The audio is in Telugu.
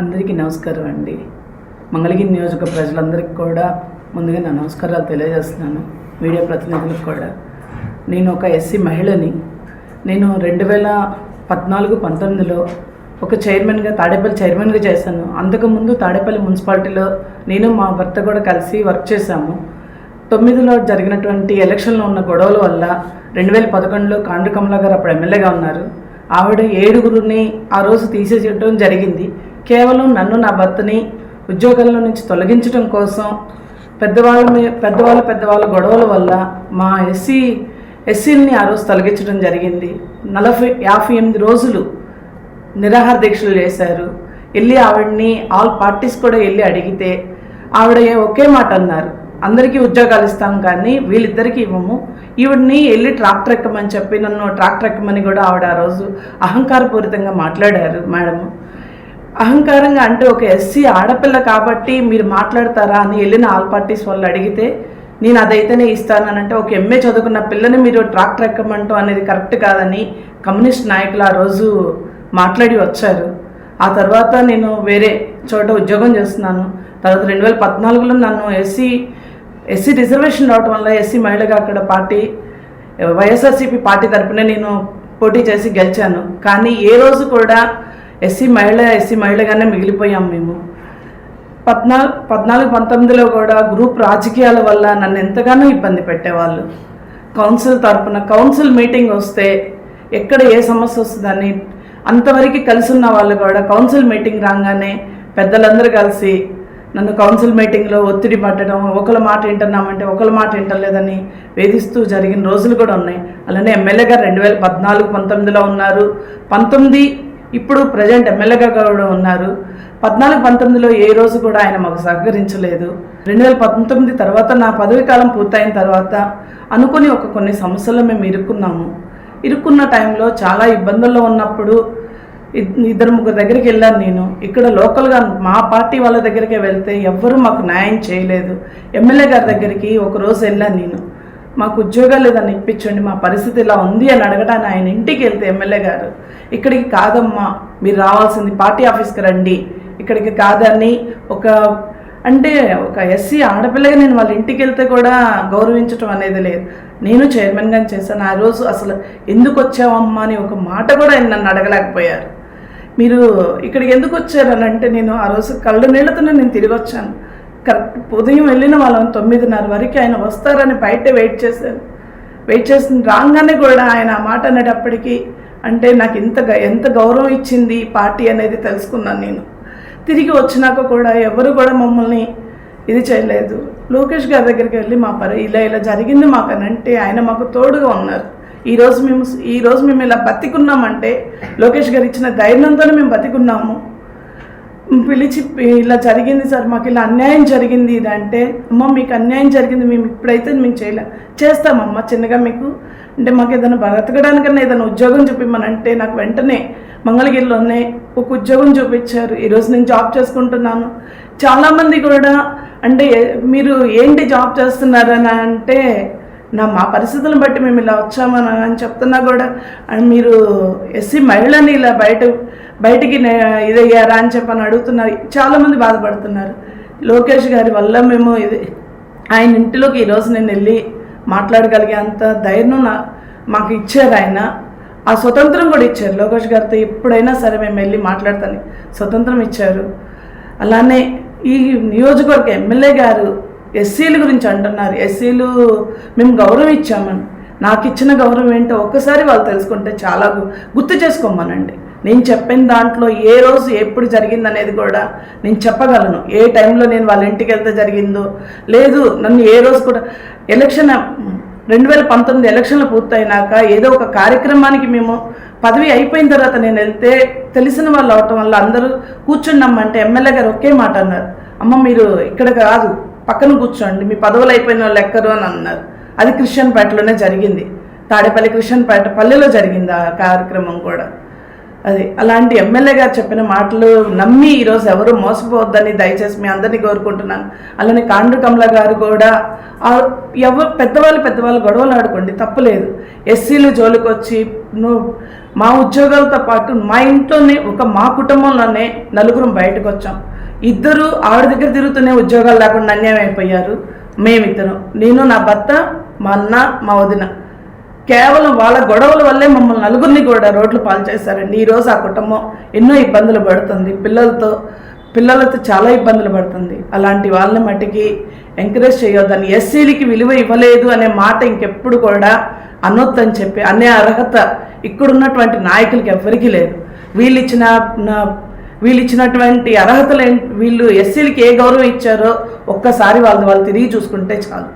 అందరికీ నమస్కారం అండి. మంగళగిరి నియోజక ప్రజలందరికీ కూడా ముందుగా నా నమస్కారాలు తెలియజేస్తున్నాను. మీడియా ప్రతినిధులకు కూడా. నేను ఒక ఎస్సీ మహిళని. నేను రెండు వేల పద్నాలుగు పంతొమ్మిదిలో ఒక చైర్మన్గా తాడేపల్లి చైర్మన్గా చేశాను. అంతకుముందు తాడేపల్లి మున్సిపాలిటీలో నేను మా భర్త కూడా కలిసి వర్క్ చేశాము. తొమ్మిదిలో జరిగినటువంటి ఎలక్షన్లో ఉన్న గొడవల వల్ల రెండు వేల పదకొండులో కాండ్రు గారు అప్పుడు ఎమ్మెల్యేగా ఉన్నారు. ఆవిడ ఏడుగురిని ఆ రోజు తీసేయడం జరిగింది. కేవలం నన్ను నా భర్తని ఉద్యోగాల్లో నుంచి తొలగించడం కోసం పెద్దవాళ్ళ మీ పెద్దవాళ్ళ పెద్దవాళ్ళ గొడవల వల్ల మా ఎస్సీ ఎస్సీలని ఆ రోజు తొలగించడం జరిగింది. నలభై యాభై ఎనిమిది రోజులు నిరాహార దీక్షలు చేశారు. వెళ్ళి ఆవిడని ఆల్ పార్టీస్ కూడా వెళ్ళి అడిగితే ఆవిడ ఒకే మాట అన్నారు. అందరికీ ఉద్యోగాలు ఇస్తాం కానీ వీళ్ళిద్దరికీ ఇవ్వము. ఈవిడ్ని వెళ్ళి ట్రాక్టర్ ఎక్కమని చెప్పి నన్ను ట్రాక్టర్ ఎక్కమని కూడా ఆవిడ ఆ రోజు అహంకారపూరితంగా మాట్లాడారు మేడం అహంకారంగా అంటే ఒక ఎస్సీ ఆడపిల్ల కాబట్టి మీరు మాట్లాడతారా అని వెళ్ళిన ఆల్ పార్టీస్ వాళ్ళు అడిగితే నేను అదైతేనే ఇస్తానంటే ఒక ఎంఏ చదువుకున్న పిల్లని మీరు ట్రాక్టర్ ఎక్కమంటూ అనేది కరెక్ట్ కాదని కమ్యూనిస్ట్ నాయకులు ఆ రోజు మాట్లాడి వచ్చారు. ఆ తర్వాత నేను వేరే చోట ఉద్యోగం చేస్తున్నాను. తర్వాత రెండు వేల పద్నాలుగులో నన్ను ఎస్సీ ఎస్సీ రిజర్వేషన్ రావడం వల్ల ఎస్సీ మహిళగా అక్కడ పార్టీ వైఎస్ఆర్సీపీ పార్టీ తరపున నేను పోటీ చేసి గెలిచాను. కానీ ఏ రోజు కూడా ఎస్సీ మహిళ ఎస్సీ మహిళగానే మిగిలిపోయాం మేము. పద్నాలుగు పద్నాలుగు పంతొమ్మిదిలో కూడా గ్రూప్ రాజకీయాల వల్ల నన్ను ఎంతగానో ఇబ్బంది పెట్టేవాళ్ళు. కౌన్సిల్ తరపున కౌన్సిల్ మీటింగ్ వస్తే ఎక్కడ ఏ సమస్య వస్తుందని అంతవరకు కలిసి ఉన్న వాళ్ళు కూడా కౌన్సిల్ మీటింగ్ రాగానే పెద్దలందరూ కలిసి నన్ను కౌన్సిల్ మీటింగ్లో ఒత్తిడి పట్టడం ఒకళ్ళ మాట వింటున్నామంటే ఒకళ్ళ మాట వింటలేదని వేధిస్తూ జరిగిన రోజులు కూడా ఉన్నాయి. అలానే ఎమ్మెల్యే గారు రెండు వేల పద్నాలుగు పంతొమ్మిదిలో ఉన్నారు. పంతొమ్మిది ఇప్పుడు ప్రజెంట్ ఎమ్మెల్యేగా కూడా ఉన్నారు. పద్నాలుగు పంతొమ్మిదిలో ఏ రోజు కూడా ఆయన మాకు సహకరించలేదు. రెండు వేల పంతొమ్మిది తర్వాత నా పదవి కాలం పూర్తయిన తర్వాత అనుకుని ఒక కొన్ని సమస్యలు మేము ఇరుక్కున్నాము. ఇరుక్కున్న టైంలో చాలా ఇబ్బందుల్లో ఉన్నప్పుడు ఇద్- ఇద్దరు ముగ్గురు దగ్గరికి వెళ్ళాను నేను. ఇక్కడ లోకల్గా మా పార్టీ వాళ్ళ దగ్గరికి వెళ్తే ఎవ్వరూ మాకు న్యాయం చేయలేదు. ఎమ్మెల్యే గారి దగ్గరికి ఒక రోజు వెళ్ళాను నేను. మాకు ఉద్యోగాలు ఏదైనా ఇప్పించండి మా పరిస్థితి ఇలా ఉంది అని అడగడానికి ఆయన ఇంటికి వెళ్తే ఎమ్మెల్యే గారు ఇక్కడికి కాదమ్మా మీరు రావాల్సింది పార్టీ ఆఫీస్కి రండి ఇక్కడికి కాదని ఒక అంటే ఒక ఎస్సీ ఆడపిల్లగా నేను వాళ్ళ ఇంటికి వెళ్తే కూడా గౌరవించడం అనేది లేదు. నేను చైర్మన్గా చేశాను ఆ రోజు అసలు ఎందుకు వచ్చావమ్మా అని ఒక మాట కూడా ఆయన నన్ను అడగలేకపోయారు. మీరు ఇక్కడికి ఎందుకు వచ్చారు అని అంటే నేను ఆ రోజు కళ్ళు నీళ్ళతోనే నేను తిరిగి వచ్చాను. కరెక్ట్. ఉదయం వెళ్ళిన వాళ్ళం తొమ్మిదిన్నర వరకు ఆయన వస్తారని బయట వెయిట్ చేశాను. వెయిట్ చేసిన రాగానే కూడా ఆయన ఆ మాట అనేటప్పటికీ అంటే నాకు ఇంత గ- ఎంత గౌరవం ఇచ్చింది పార్టీ అనేది తెలుసుకున్నాను నేను. తిరిగి వచ్చినాక కూడా ఎవరు కూడా మమ్మల్ని ఇది చేయలేదు. లోకేష్ గారి దగ్గరికి వెళ్ళి మా పరి ఇలా ఇలా జరిగింది మాకు అని అంటే ఆయన మాకు తోడుగా ఉన్నారు. ఈరోజు మేము ఈరోజు మేము ఇలా బతికున్నామంటే లోకేష్ గారు ఇచ్చిన ధైర్యంతోనే మేము బతికున్నాము. పిలిచి ఇలా జరిగింది సార్ మాకు ఇలా అన్యాయం జరిగింది ఇది అంటే అమ్మ మీకు అన్యాయం జరిగింది మేము ఇప్పుడైతే మేము చేయలేం. చేస్తామమ్మ చిన్నగా మీకు అంటే మాకు ఏదైనా బ్రతకడానికన్నా ఏదైనా ఉద్యోగం చూపిమ్మనంటే నాకు వెంటనే మంగళగిరిలోనే ఒక ఉద్యోగం చూపించారు. ఈరోజు నేను జాబ్ చేసుకుంటున్నాను. చాలామంది కూడా అంటే మీరు ఏంటి జాబ్ చేస్తున్నారని అంటే నా మా పరిస్థితులను బట్టి మేము ఇలా వచ్చామని అని చెప్తున్నా కూడా మీరు ఎస్సీ మహిళని ఇలా బయట బయటికి నే- ఇదయ్యారా అని చెప్పని అడుగుతున్నారు. చాలామంది బాధపడుతున్నారు. లోకేష్ గారి వల్ల మేము ఇది ఆయన ఇంటిలోకి ఈరోజు నేను వెళ్ళి మాట్లాడగలిగే అంత ధైర్యం నా మాకు ఇచ్చారు ఆయన. ఆ స్వతంత్రం కూడా ఇచ్చారు లోకేష్ గారితో. ఎప్పుడైనా సరే మేము వెళ్ళి మాట్లాడతాను. స్వతంత్రం ఇచ్చారు. అలానే ఈ నియోజకవర్గ ఎమ్మెల్యే గారు ఎస్సీల గురించి అంటున్నారు. ఎస్సీలు మేము గౌరవం ఇచ్చామని. నాకు ఇచ్చిన గౌరవం ఏంటో ఒక్కసారి వాళ్ళు తెలుసుకుంటే చాలా గు- గుర్తు చేసుకోమనండి. నేను చెప్పిన దాంట్లో ఏ రోజు ఎప్పుడు జరిగింది అనేది కూడా నేను చెప్పగలను. ఏ టైంలో నేను వాళ్ళ ఇంటికి వెళ్తే జరిగిందో లేదు నన్ను ఏ రోజు కూడా ఎలక్షన్ రెండు వేల పంతొమ్మిది ఎలక్షన్లు పూర్తయినాక ఏదో ఒక కార్యక్రమానికి మేము పదవి అయిపోయిన తర్వాత నేను వెళ్తే తెలిసిన వాళ్ళు అవటం వల్ల అందరూ కూర్చున్నామంటే ఎమ్మెల్యే గారు ఒకే మాట అన్నారు. అమ్మ మీరు ఇక్కడ కాదు పక్కన కూర్చోండి మీ పదవులు అయిపోయిన వాళ్ళు ఎక్కరు అని అన్నారు. అది క్రిస్టియన్ పేటలోనే జరిగింది. తాడేపల్లి క్రిస్టియన్ పేట పల్లెలో జరిగింది ఆ కార్యక్రమం కూడా. అది అలాంటి ఎమ్మెల్యే గారు చెప్పిన మాటలు నమ్మి ఈరోజు ఎవరు మోసపోవద్దని దయచేసి మీ అందరినీ కోరుకుంటున్నాను. అలానే కాండు కమల గారు కూడా ఎవరు పెద్దవాళ్ళు పెద్దవాళ్ళు గొడవలు ఆడుకోండి తప్పలేదు ఎస్సీలు జోలికి వచ్చి నువ్వు మా ఉద్యోగాలతో పాటు మా ఇంట్లోనే ఒక మా కుటుంబంలోనే నలుగురం బయటకు వచ్చాం ఇద్దరు ఆవిడ దగ్గర తిరుగుతూనే ఉద్యోగాలు లేకుండా అన్యాయం అయిపోయారు మేమిద్దరం. నేను నా భర్త మా అన్న మా వదిన. కేవలం వాళ్ళ గొడవల వల్లే మమ్మల్ని నలుగురిని కూడా రోడ్లు పాలు చేశారండి. ఈరోజు ఆ కుటుంబం ఎన్నో ఇబ్బందులు పడుతుంది. పిల్లలతో పిల్లలతో చాలా ఇబ్బందులు పడుతుంది. అలాంటి వాళ్ళని మట్టికి ఎంకరేజ్ చేయొద్దని ఎస్సీలకి విలువ ఇవ్వలేదు అనే మాట ఇంకెప్పుడు కూడా అనొద్దని చెప్పి అనే అర్హత ఇక్కడున్నటువంటి నాయకులకి ఎవ్వరికీ లేదు. వీళ్ళు ఇచ్చిన వీళ్ళు ఇచ్చినటువంటి అర్హతలు వీళ్ళు ఎస్సీలకి ఏ గౌరవం ఇచ్చారో ఒక్కసారి వాళ్ళని వాళ్ళు తిరిగి చూసుకుంటే చాలు.